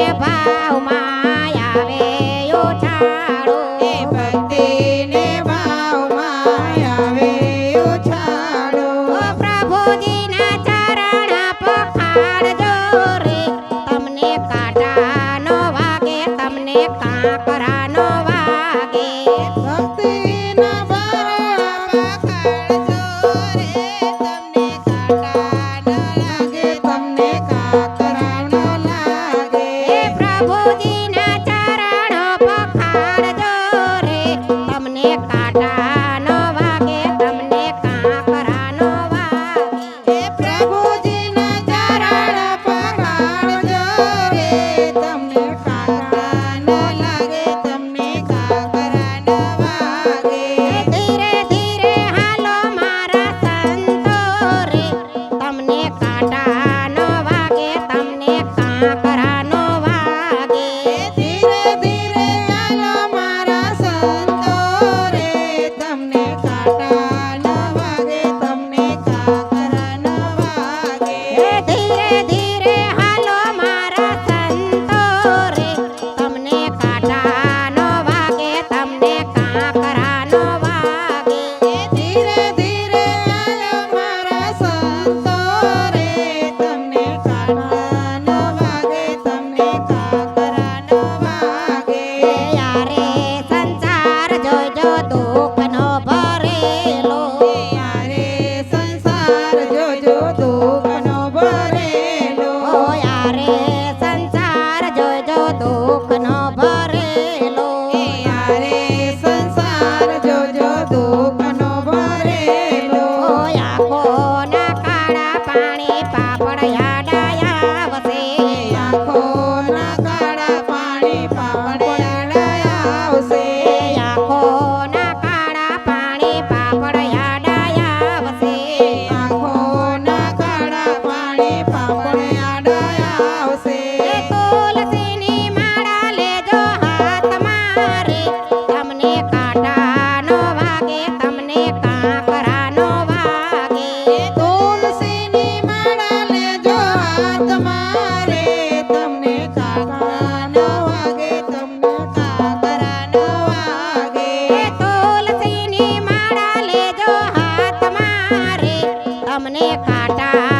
levar uma તમને કાંટાનો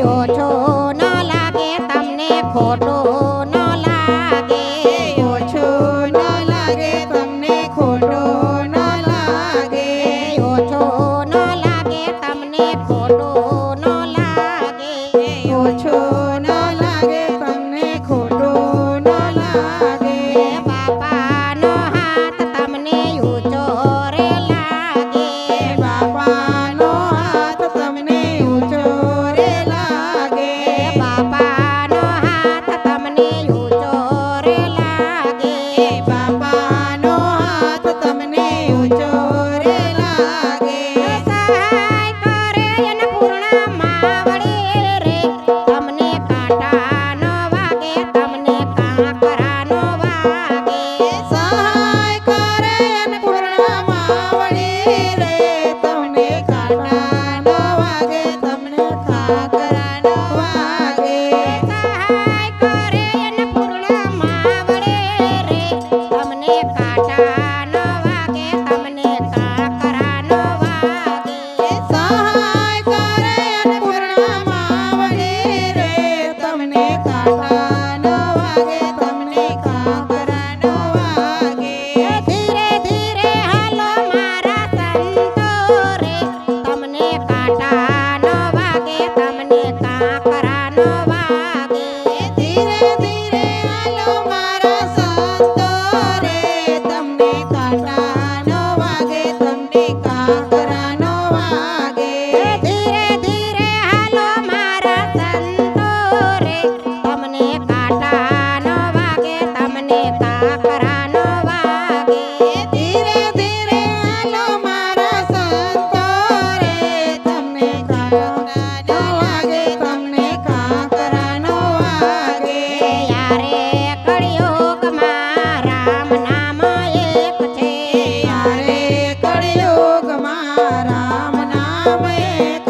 વાગે ઓછો ન લાગે તમને ખોટું এক